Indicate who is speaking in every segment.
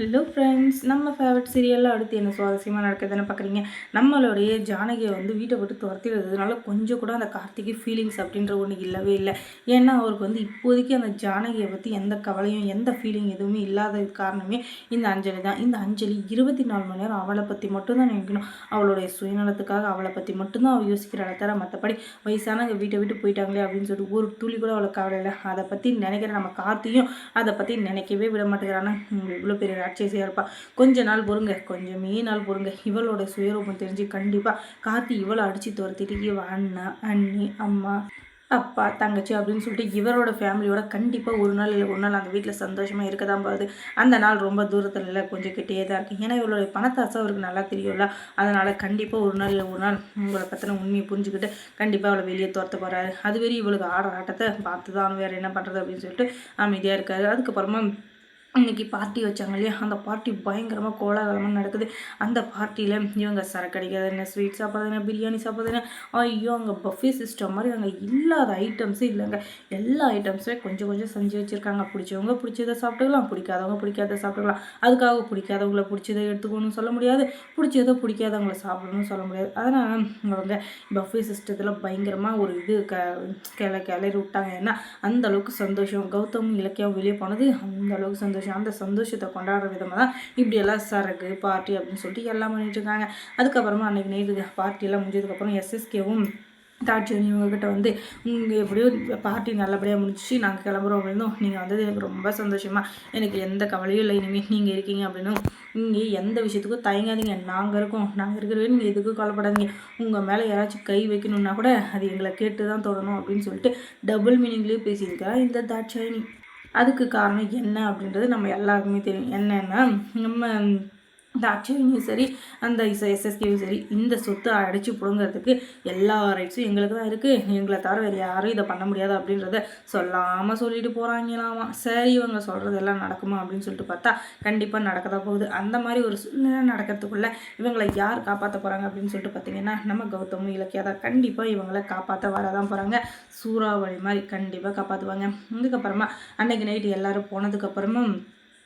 Speaker 1: Hello friends நம்ம favourite சீரியலில் அடுத்து என்ன சுவாரஸ்யமாக நடக்குதுன்னு பார்க்குறீங்க நம்மளுடைய ஜானகியை வந்து வீட்டை விட்டு துரத்திடுறதுனால கொஞ்சம் கூட அந்த கார்த்திகை ஃபீலிங்ஸ் அப்படின்ற ஒன்று இல்லவே இல்லை. ஏன்னா அவருக்கு வந்து இப்போதைக்கு அந்த ஜானகியை பற்றி எந்த கவலையும் எந்த ஃபீலிங் எதுவுமே இல்லாத காரணமே இந்த அஞ்சலி தான். இந்த அஞ்சலி இருபத்தி நாலு மணி நேரம் அவளை பற்றி மட்டும்தான் நினைக்கணும். அவளுடைய சுயநலத்துக்காக அவளை பற்றி மட்டும்தான் அவள் யோசிக்கிறாள் தர மற்றபடி வயசானவங்க வீட்டை விட்டு போயிட்டாங்களே அப்படின்னு சொல்லிட்டு ஒரு துளி கூட அவளுக்கு கவலை இல்லை அதை பற்றி நினைக்கிற நம்ம கார்த்தியும் அதை பற்றி நினைக்கவே விட மாட்டேங்கிறானா. இவ்வளோ பெரிய ராட்சசியாக இருப்பா. கொஞ்ச நாள் பொறுங்க கொஞ்சமே நாள் பொறுங்க. இவளோட சுயரூபம் தெரிஞ்சு கண்டிப்பாக காத்தி இவளை அடித்து துரத்திட்டு இவ அண்ணா அண்ணி அம்மா அப்பா தங்கச்சி அப்படின்னு சொல்லிட்டு இவரோட ஃபேமிலியோட கண்டிப்பாக ஒரு நாள் இல்லை ஒரு நாள் அந்த வீட்டில் சந்தோஷமாக இருக்க தான் போகுது. அந்த நாள் ரொம்ப தூரத்தில் இல்லை கொஞ்சம் கிட்டே தான் இருக்குது ஏன்னா இவளுடைய பணத்தாசை அவருக்கு நல்லா தெரியும்ல. அதனால் கண்டிப்பாக ஒரு நாள் இல்லை ஒரு நாள் உங்களை பற்றின உண்மையை புரிஞ்சுக்கிட்டு கண்டிப்பாக அவளை வெளியே துரத்த போகிறாரு அதுவரை இவளுக்கு ஆடுற ஆட்டத்தை பார்த்து தான் வேறு என்ன பண்ணுறது அப்படின்னு சொல்லிட்டு அமைதியாக இருக்காரு. அதுக்கப்புறமா இன்றைக்கி பார்ட்டி வச்சாங்க இல்லையா? அந்த பார்ட்டி பயங்கரமாக கோலாகலமாக நடக்குது. அந்த பார்ட்டியில் இவங்க சரக்கு அடிக்கிறது என்ன ஸ்வீட் சாப்பிட்றது என்ன பிரியாணி சாப்பிட்றது என்ன? ஐயோ அங்கே பஃபே சிஸ்டம் மாதிரி அங்கே இல்லாத ஐட்டம்ஸே இல்லைங்க. எல்லா ஐட்டம்ஸுமே கொஞ்சம் கொஞ்சம் செஞ்சு வச்சுருக்காங்க. பிடிச்சவங்க பிடிச்சதை சாப்பிட்டுக்கலாம் பிடிக்காதவங்க பிடிக்காத சாப்பிட்டுக்கலாம். அதுக்காக பிடிக்காதவங்கள பிடிச்சதை எடுத்துக்கணும்னு சொல்ல முடியாது. பிடிச்சதை பிடிக்காதவங்கள சாப்பிடணும்னு சொல்ல முடியாது. அதனால் அவங்க பஃபே சிஸ்டத்தில் பயங்கரமாக ஒரு இது க கிளை கிளறி விட்டாங்க. ஏன்னா அந்தளவுக்கு சந்தோஷம் கௌதம் இலக்கியம் வெளியே போனது அந்தளவுக்கு சந்தோஷம். சந்தோஷம் அந்த சந்தோஷத்தை கொண்டாடுற விதமாக தான் இப்படியெல்லாம் சரக்கு பார்ட்டி அப்படின்னு சொல்லிட்டு எல்லாம் பண்ணிட்டு இருக்காங்க. அதுக்கப்புறமா அன்றைக்கி நைட்டு பார்ட்டியெல்லாம் முடிஞ்சதுக்கப்புறம் எஸ்எஸ்கேவும் தாட்சியன் இவங்ககிட்ட வந்து இங்கே எப்படியோ பார்ட்டி நல்லபடியாக முடிச்சு நாங்கள் கிளம்புறோம் அப்படின்னும். நீங்கள் வந்தது எனக்கு ரொம்ப சந்தோஷமாக எனக்கு எந்த கவலையும் இல்லை இனிமேல் நீங்கள் இருக்கீங்க அப்படின்னும். இங்கே எந்த விஷயத்துக்கும் தயங்காதீங்க. நாங்கள் இருக்கோம் நாங்கள் இருக்கிறவே நீங்கள் எதுக்கும் கவலைப்படாதீங்க. உங்கள் மேலே யாராச்சும் கை வைக்கணுன்னா கூட அது எங்களை கேட்டு தான் தொடணும் அப்படின்னு சொல்லிட்டு டபுள் மீனிங்லேயே பேசியிருக்கா இந்த தாட்சாயினி அதுக்கு காரணம் என்ன அப்படின்றது நம்ம எல்லாருக்குமே தெரியும். என்னென்னா நம்ம இந்த அச்சவினியும் சரி அந்த இச எஸ்எஸ்கேவும் சரி இந்த சொத்தை அடித்து பிடுங்கிறதுக்கு எல்லா ரைட்ஸும் எங்களுக்கு தான் இருக்குது எங்களை தவிர வேறு யாரும் இதை பண்ண முடியாது அப்படின்றத சொல்லாமல் சொல்லிட்டு போகிறாங்களாமா சரி இவங்க சொல்கிறது எல்லாம் நடக்குமா அப்படின்னு சொல்லிட்டு பார்த்தா கண்டிப்பாக நடக்க தான் போகுது. அந்த மாதிரி ஒரு சூழ்நிலை நடக்கிறதுக்குள்ளே இவங்களை யார் காப்பாற்ற போகிறாங்க அப்படின்னு சொல்லிட்டு பார்த்தீங்கன்னா நம்ம கௌதமும் இலக்கியா தான். கண்டிப்பாக இவங்களை காப்பாற்ற வரதான் போகிறாங்க சூறாவளி மாதிரி கண்டிப்பாக காப்பாற்றுவாங்க இதுக்கப்புறமா அன்னைக்கு நைட்டு எல்லோரும் போனதுக்கப்புறமும்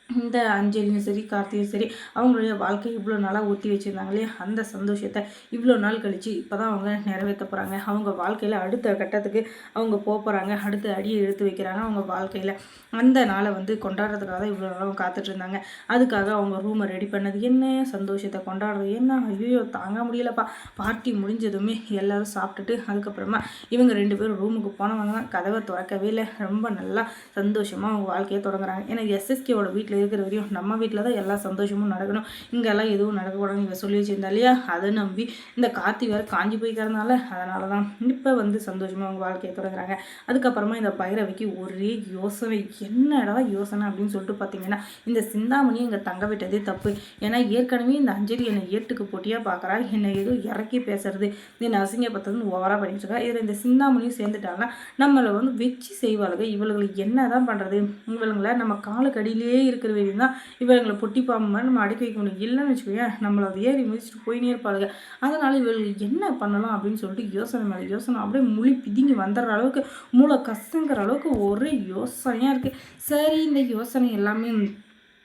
Speaker 1: இந்த அஞ்சலியும் சரி கார்த்தியும் சரி அவங்களுடைய வாழ்க்கை இவ்வளோ நாளாக ஊற்றி வச்சுருந்தாங்களே அந்த சந்தோஷத்தை இவ்வளோ நாள் கழித்து இப்போ தான் அவங்க நிறைவேற்ற போகிறாங்க அவங்க வாழ்க்கையில் அடுத்த கட்டத்துக்கு அவங்க போக போகிறாங்க அடுத்த அடியை எடுத்து வைக்கிறாங்க அவங்க வாழ்க்கையில். அந்த நாளை வந்து கொண்டாடுறதுக்காக தான் இவ்வளோ நாளும் காத்துட்ருந்தாங்க அதுக்காக அவங்க ரூமை ரெடி பண்ணது என்ன? சந்தோஷத்தை கொண்டாடுறது என்ன? ஐயோ தாங்க முடியலப்பா. பார்ட்டி முடிஞ்சதுமே எல்லோரும் சாப்பிட்டுட்டு அதுக்கப்புறமா இவங்க ரெண்டு பேரும் ரூமுக்கு போனவங்க தான். கதவை திறக்கவே இல்லை. ரொம்ப நல்லா சந்தோஷமாக அவங்க வாழ்க்கையை தொடங்குறாங்க. ஏன்னா எஸ்எஸ்கேவோட வீட்டில் வீட்டில் இருக்கிற வரையும் நம்ம வீட்டில் தான் எல்லா சந்தோஷமும் நடக்கணும். இங்கெல்லாம் எதுவும் நடக்கக்கூடாதுன்னு இவன் சொல்லி வச்சுருந்தா இல்லையா? அதை நம்பி இந்த கார்த்தி வேறு காஞ்சி போய்க்கிறதுனால அதனால தான் இப்போ வந்து சந்தோஷமாக அவங்க வாழ்க்கையை தொடங்குறாங்க. அதுக்கப்புறமா இந்த பைரவிக்கு ஒரே யோசனை. என்னடா யோசனை அப்படின்னு சொல்லிட்டு பார்த்தீங்கன்னா இந்த சிந்தாமணி இங்கே தங்க விட்டதே தப்பு. ஏன்னா ஏற்கனவே இந்த அஞ்சலி என்னை ஏட்டுக்கு போட்டியாக பார்க்குறா என்னை ஏதோ இறக்கி பேசுறது. என்னை அசிங்கப்படுத்துறதுன்னு ஓவராக பண்ணிட்டு இருக்கா. இதில் இந்த சிந்தாமணியும் சேர்ந்துட்டாங்கன்னா நம்மளை வந்து வச்சு செய்வாளுங்க இவளுங்களுக்கு என்ன தான் பண்ணுறது இவளுங்களை நம்ம காலுக்கடியிலே இருக்க இருக்கிற வரையும் தான் இவங்களை பொட்டி பாம்பு நம்ம அடக்கி வைக்க முடியும். இல்லைன்னு வச்சுக்கோங்க நம்மளை அதை ஏறி மிதிச்சுட்டு போயினே இருப்பாளுங்க. அதனால் இவர்கள் என்ன பண்ணலாம் அப்படின்னு சொல்லிட்டு யோசனை மேலே யோசனை. அப்படியே முழி பிதிங்கி வந்துடுற அளவுக்கு மூளை கசங்கிற அளவுக்கு ஒரே யோசனையாக இருக்குது சரி இந்த யோசனை எல்லாமே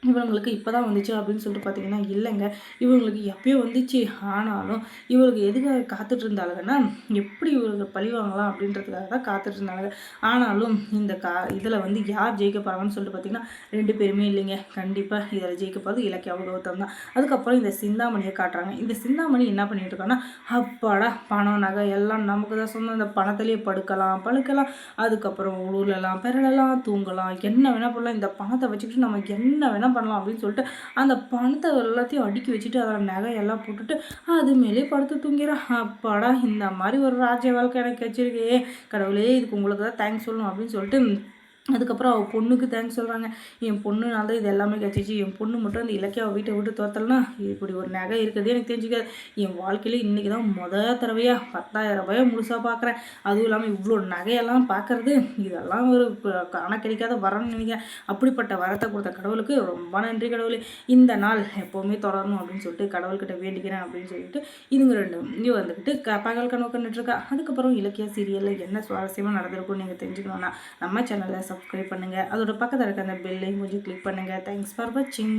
Speaker 1: இவங்களுக்கு இப்போ தான் வந்துச்சு அப்படின்னு சொல்லிட்டு பார்த்தீங்கன்னா இல்லைங்க. இவங்களுக்கு எப்பயோ வந்துச்சு. ஆனாலும் இவங்களுக்கு எதுக்காக காத்துட்டு இருந்தாளுங்கன்னா எப்படி இவங்களுக்கு பழி வாங்கலாம் அப்படின்றதுக்காக தான் காத்துட்டு இருந்தாங்க ஆனாலும் இந்த கா இதில் வந்து யார் ஜெயிக்க போகிறாங்கன்னு சொல்லிட்டு பார்த்தீங்கன்னா ரெண்டு பேருமே இல்லைங்க. கண்டிப்பாக இதில் ஜெயிக்க போகிறது இலக்கிய கௌதம் தான். அதுக்கப்புறம் இந்த சிந்தாமணியை காட்டுறாங்க. இந்த சிந்தாமணி என்ன பண்ணிட்டு இருக்காங்கன்னா அப்பாடா பணம் நகை எல்லாம் நமக்கு தான் சொந்தம். இந்த பணத்திலேயே படுக்கலாம் பழுக்கலாம் அதுக்கப்புறம் உருளலாம் பெறலாம் தூங்கலாம். என்ன வேணால் பண்ணலாம். இந்த பணத்தை வச்சுக்கிட்டு நம்ம என்ன வேணால் பண்ணலாம் அப்படின்னு சொல்லிட்டு அந்த பணத்தை எல்லாத்தையும் அடுக்கி வச்சுட்டு அதில் நகையெல்லாம் போட்டுட்டு அது மேலே படுத்து தூங்கிறான் அப்பாடா இந்த மாதிரி ஒரு ராஜ்ய வாழ்க்கை எனக்கு வச்சிருக்கே. கடவுளே இதுக்கு உங்களுக்கு தான் தேங்க்ஸ் சொல்லணும் அப்படின்னு சொல்லிட்டு அதுக்கப்புறம் அவள் பொண்ணுக்கு தேங்க்ஸ் சொல்கிறாங்க என் பொண்ணுனால தான் இது எல்லாமே கிடச்சிச்சு. என் பொண்ணு மட்டும் அந்த இலக்கியாவை வீட்டை விட்டு தோத்தலனா இப்படி ஒரு நகை இருக்கிறதே எனக்கு தெரிஞ்சுக்காது. என் வாழ்க்கையில் இன்றைக்கி தான் மொதல் தடவையாக பத்தாயிரம் ரூபாயை முழுசாக பார்க்குறேன் அதுவும் இல்லாமல் இவ்வளோ நகையெல்லாம் பார்க்குறது இதெல்லாம் ஒரு காண கிடைக்காத வரம்னு நினைக்கிறேன். அப்படிப்பட்ட வரத்தை கொடுத்த கடவுளுக்கு ரொம்ப நன்றி கடவுள். இந்த நாள் எப்போவுமே தொடரணும் அப்படின்னு சொல்லிட்டு கடவுள்கிட்ட வேண்டிக்கிறேன் அப்படின்னு சொல்லிட்டு இதுங்க ரெண்டு இங்கே வந்துக்கிட்டு க பகல் கனவு கண்டுட்டுருக்கா அதுக்கப்புறம் இலக்கிய சீரியலில் என்ன சுவாரஸ்யமாக நடந்திருக்கும்னு நீங்கள் தெரிஞ்சுக்கணும்னா நம்ம சேனலில் சப்ஸ்கிரைப் பண்ணுங்கள் அதோட பக்கத்தில் இருக்க அந்த பெல்லையும் கொஞ்சம் கிளிக் பண்ணுங்கள் தேங்க்ஸ் ஃபார் வாட்சிங்